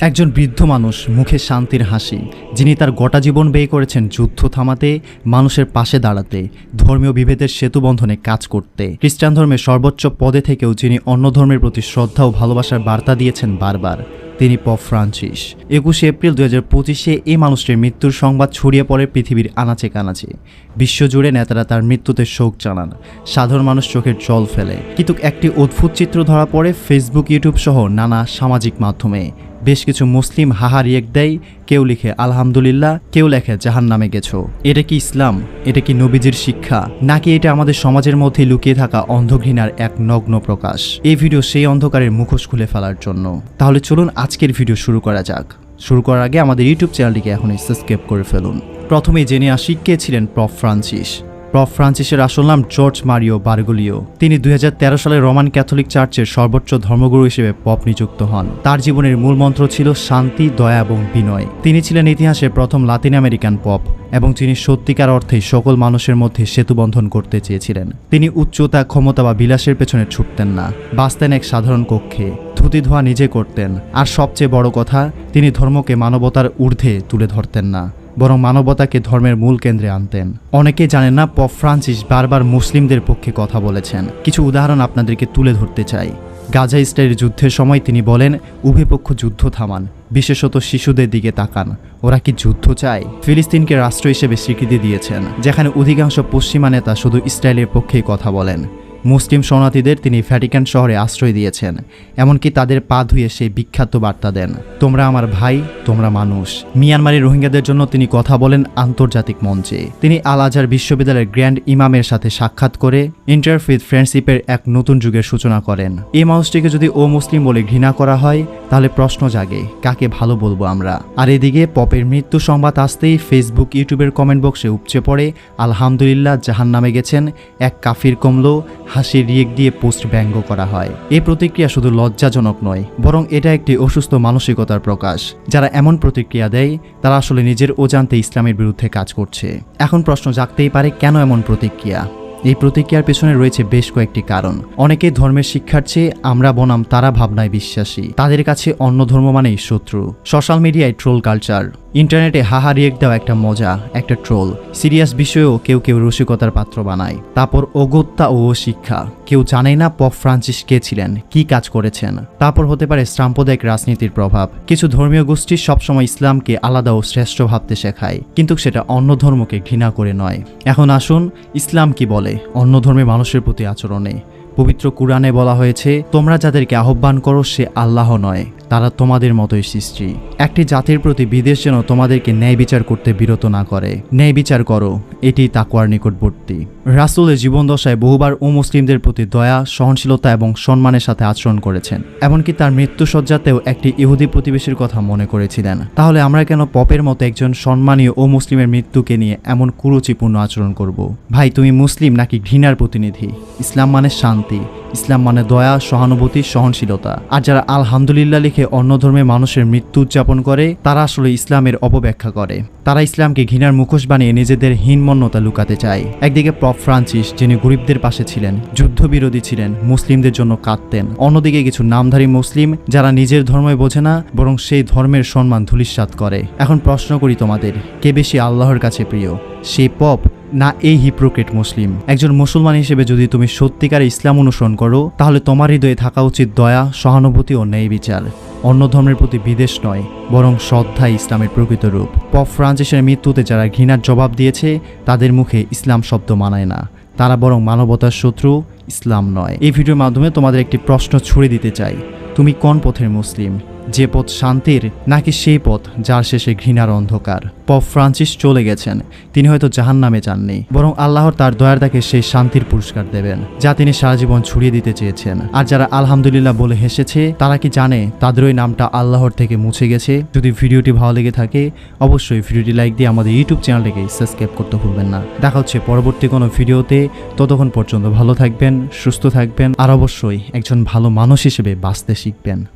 একজন বৃদ্ধ মানুষ মুখে শান্তির হাসি, যিনি তার গোটা জীবন ব্যয় করেছেন যুদ্ধ থামাতে, মানুষের পাশে দাঁড়াতে, ধর্মীয় বিভেদের সেতুবন্ধনে কাজ করতে। খ্রিস্টান ধর্মের সর্বোচ্চ পদে থেকেও যিনি অন্য ধর্মের প্রতি শ্রদ্ধা ও ভালোবাসার বার্তা দিয়েছেন বারবার। তিনি পপ ফ্রান্সিস। একুশে এপ্রিল দু হাজার পঁচিশে এই মানুষটির মৃত্যুর সংবাদ ছড়িয়ে পড়ে পৃথিবীর আনাচে কানাচে। বিশ্বজুড়ে নেতারা তার মৃত্যুতে শোক জানান। সাধারণ মানুষ চোখের জল ফেলে। কিন্তু একটি অদ্ভুত চিত্র ধরা পড়ে ফেসবুক, ইউটিউব সহ নানা সামাজিক মাধ্যমে। বেশ কিছু মুসলিম হাহা রিয়েক দেয়, কেউ লিখে, আলহামদুলিল্লাহ কেউ লেখে জাহান নামে গেছো এটা কি ইসলাম? এটা কি নবীজির শিক্ষা? নাকি এটা আমাদের সমাজের মধ্যে লুকিয়ে থাকা অন্ধঘৃণার এক নগ্ন প্রকাশ? এই ভিডিও সেই অন্ধকারের মুখোশ খুলে ফেলার জন্য। তাহলে চলুন আজকের ভিডিও শুরু করা যাক। শুরু করার আগে আমাদের ইউটিউব চ্যানেলটিকে এখনই সাবস্ক্রাইব করে ফেলুন। প্রথমেই জেনে আসি কে ছিলেন প্রফ ফ্রান্সিস। প্রফ ফ্রান্সিসের আসল নাম জর্জ মারিও বার্গুলিও। তিনি দুই হাজার তেরো সালে রোমান ক্যাথলিক চার্চের সর্বোচ্চ ধর্মগুরু হিসেবে পপ নিযুক্ত হন। তার জীবনের মূল মন্ত্র ছিল শান্তি, দয়া এবং বিনয়। তিনি ছিলেন ইতিহাসের প্রথম লাতিন আমেরিকান পপ এবং তিনি সত্যিকার অর্থে সকল মানুষের মধ্যে সেতুবন্ধন করতে চেয়েছিলেন। তিনি উচ্চতা, ক্ষমতা বা বিলাসের পেছনে ছুটতেন না। বাঁচতেন এক সাধারণ কক্ষে। ধুতি ধোয়া নিজে করতেন, আর সবচেয়ে বড় কথা, তিনি ধর্মকে মানবতার ঊর্ধ্বে তুলে ধরতেন না, বরং মানবতাকে ধর্মের মূল কেন্দ্রে আনতেন। অনেকে জানেন না, পপ ফ্রান্সিস বারবার মুসলিমদের পক্ষে কথা বলেছেন। কিছু উদাহরণ আপনাদেরকে তুলে ধরতে চাই। গাজা ইসরায়েলের যুদ্ধের সময় তিনি বলেন, উভয়পক্ষ যুদ্ধ থামান, বিশেষত শিশুদের দিকে তাকান। ওরা কি যুদ্ধ চায়? ফিলিস্তিনকে রাষ্ট্র হিসেবে স্বীকৃতি দিয়েছেন, যেখানে অধিকাংশ পশ্চিমা নেতা শুধু ইসরায়েলের পক্ষেই কথা বলেন। মুসলিম শরণার্থীদের তিনি ভ্যাটিকান শহরে আশ্রয় দিয়েছেন, এমনকি তাদের পা ধুয়ে সেই বিখ্যাত বার্তা দেন, তোমরা আমার ভাই, তোমরা মানুষ। মিয়ানমারের রোহিঙ্গাদের জন্য তিনি কথা বলেন আন্তর্জাতিক মঞ্চে। তিনি আল আজহার বিশ্ববিদ্যালয়ের গ্র্যান্ড ইমামের সাথে সাক্ষাৎ করে ইন্টারফিথ ফ্রেন্ডশিপের এক নতুন যুগের সূচনা করেন। এই মানুষটিকে যদি ও মুসলিম বলে ঘৃণা করা হয়, তাহলে প্রশ্ন জাগে, কাকে ভালো বলব আমরা? আর এদিকে পপের মৃত্যু সংবাদ আসতেই ফেসবুক, ইউটিউবের কমেন্ট বক্সে উপচে পড়ে, আলহামদুলিল্লাহ জাহান নামে গেছেন এক কাফির কমলো হাসির রিয়েক দিয়ে পোস্ট ব্যঙ্গ করা হয়। এই প্রতিক্রিয়া শুধু লজ্জাজনক নয়, বরং এটা একটি অসুস্থ মানসিকতার প্রকাশ। যারা এমন প্রতিক্রিয়া দেয়, তারা আসলে নিজের অজান্তে ইসলামের বিরুদ্ধে কাজ করছে। এখন প্রশ্ন জাগতেই পারে, কেন এমন প্রতিক্রিয়া? এই প্রতিক্রিয়ার পেছনে রয়েছে বেশ কয়েকটি কারণ। অনেকে ধর্মের শিক্ষার চেয়ে আমরা বনাম তারা ভাবনায় বিশ্বাসী। তাদের কাছে অন্য ধর্ম মানেই শত্রু। সোশ্যাল মিডিয়ায় ট্রোল কালচার। ইন্টারনেটে হাহা রিয়েক দেওয়া একটা মজা, একটা ট্রোল। সিরিয়াস বিষয়েও কেউ কেউ রসিকতার পাত্র বানায়। তারপর অগত্যা ও শিক্ষা। কেউ জানে না পপ ফ্রান্সিস কে ছিলেন, কি কাজ করেছেন। তারপর হতে পারে সাম্প্রদায়িক রাজনীতির প্রভাব। কিছু ধর্মীয় গোষ্ঠী সবসময় ইসলামকে আলাদা ও শ্রেষ্ঠ ভাবতে শেখায়, কিন্তু সেটা অন্য ধর্মকে ঘৃণা করে নয়। এখন আসুন, ইসলাম কি বলে? অন্য ধর্মের মানুষের প্রতি আচরণে। পবিত্র কুরআনে বলা হয়েছে, তোমরা যাদেরকে আহ্বান করো, সে আল্লাহ নয়। তারা তোমাদের মতোই সৃষ্টি। একটি জাতির প্রতি বিদেশ যেন তোমাদেরকে ন্যায় বিচার করতে বিরত না করে। ন্যায় বিচার করো, এটি তাকুয়ার নিকটবর্তী। রাসুলের জীবন দশায় বহুবার ও মুসলিমদের প্রতি দয়া, সহনশীলতা এবং সম্মানের সাথে আচরণ করেছেন। এমনকি তার মৃত্যুসজ্জাতেও একটি ইহুদি প্রতিবেশীর কথা মনে করেছিলেন। তাহলে আমরা কেন পপের মতো একজন সম্মানীয় ও মুসলিমের মৃত্যুকে নিয়ে এমন কুরুচিপূর্ণ আচরণ করব? ভাই, তুমি মুসলিম নাকি ঘৃণার প্রতিনিধি? ইসলাম মানে শান্তি। ইসলাম মানে দয়া, সহানুভূতি, সহনশীলতা। আর যারা আলহামদুলিল্লাহ লিখে অন্য ধর্মের মানুষের মৃত্যু উদযাপন করে, তারা আসলে ইসলামের অপব্যাখ্যা করে। তারা ইসলামকে ঘৃণার মুখোশ বানিয়ে নিজেদের হীনমন্যতা লুকাতে চায়। একদিকে প্রফ ফ্রান্সিস, যিনি গরিবদের পাশে ছিলেন, যুদ্ধবিরোধী ছিলেন, মুসলিমদের জন্য কাঁদতেন। অন্যদিকে কিছু নামধারী মুসলিম, যারা নিজের ধর্মই বোঝে না, বরং সেই ধর্মের সম্মান ধুলিস্বাত করে। এখন প্রশ্ন করি তোমাদের, কে বেশি আল্লাহর কাছে প্রিয়? সেই পপ না এই হিপ্রোক্রেট মুসলিম। একজন মুসলমান হিসেবে যদি তুমি সত্যিকার ইসলাম অনুসরণ করো, তাহলে তোমার হৃদয়ে থাকা উচিত দয়া, সহানুভূতি ও ন্যায় বিচার। অন্য ধর্মের প্রতি বিদেশ নয়, বরং শ্রদ্ধা ইসলামের প্রকৃত রূপ। পপ ফ্রান্সিসের মৃত্যুতে যারা ঘৃণার জবাব দিয়েছে, তাদের মুখে ইসলাম শব্দ মানায় না। তারা বরং মানবতার শত্রু, ইসলাম নয়। এই ভিডিওর মাধ্যমে তোমাদের একটি প্রশ্ন ছুড়ে দিতে চাই। তুমি কোন পথের মুসলিম? যে পথ শান্তির, নাকি সেই পথ যার শেষে ঘৃণার অন্ধকার? পপ ফ্রান্সিস চলে গেছেন। তিনি হয়তো জাহান নামে যাননি, বরং আল্লাহর তার দয়ার তাকে সেই শান্তির পুরস্কার দেবেন, যা তিনি সারা জীবন ছড়িয়ে দিতে চেয়েছেন। আর যারা আলহামদুলিল্লাহ বলে হেসেছে, তারা কি জানে তাদের ওই নামটা আল্লাহর থেকে মুছে গেছে? যদি ভিডিওটি ভালো লেগে থাকে, অবশ্যই ভিডিওটি লাইক দিয়ে আমাদের ইউটিউব চ্যানেলটিকে সাবস্ক্রাইব করতে ভুলবেন না। দেখা হচ্ছে পরবর্তী কোনো ভিডিওতে। ততক্ষণ পর্যন্ত ভালো থাকবেন, সুস্থ থাকবেন, আর অবশ্যই একজন ভালো মানুষ হিসেবে বাঁচতে শিখবেন।